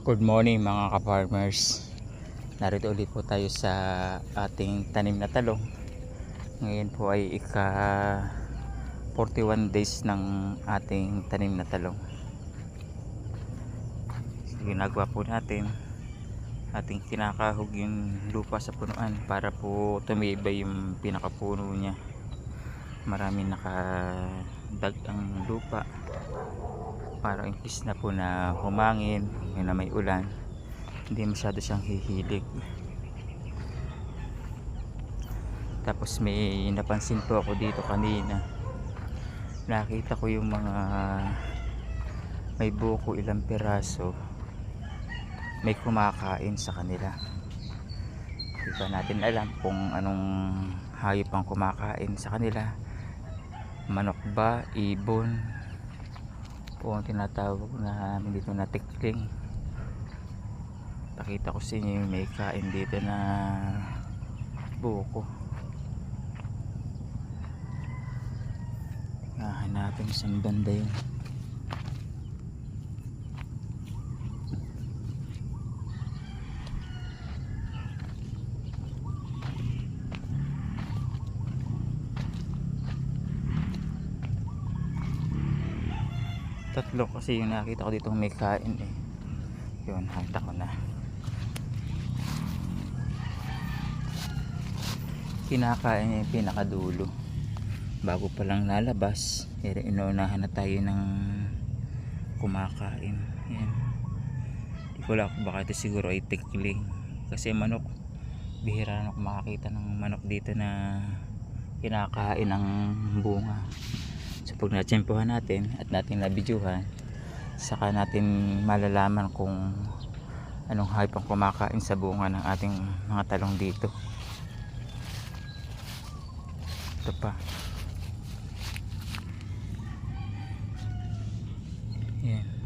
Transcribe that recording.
Good morning mga ka-farmers. Narito ulit po tayo sa ating tanim na talong. Ngayon po ay ika 41 days ng ating tanim na talong. Ginagawa po natin. Ating kinakahog yung lupa sa punuan para po tumibay yung pinakapuno niya. Marami nakadag ang lupa. Para impis na po na humangin may na may ulan hindi masyado siyang hihilig. Tapos may napansin po ako dito kanina. Nakita ko yung mga may buko ilang piraso may kumakain sa kanila. Hindi pa natin alam kung anong hayop ang kumakain sa kanila manok ba, ibon po ang tinatawag na namin dito na tikling. Pakita ko sa inyo yung may kain dito na buko hahanapin saan banda yun tatlo kasi yung nakita ko dito may kain eh. Yun handa ko na. Kinakain niya yung pinakadulo. Bago pa lang lalabas inuunahan na tayo ng kumakain. Yan di ko lang baka ito siguro ay tikling kasi manok bihira na ako makakita ng manok dito na kinakain ng bunga pag natsempohan natin at natin nabidyuhan, saka natin malalaman kung anong hayop ang kumakain sa bunga ng ating mga talong dito. Ito pa. Yan.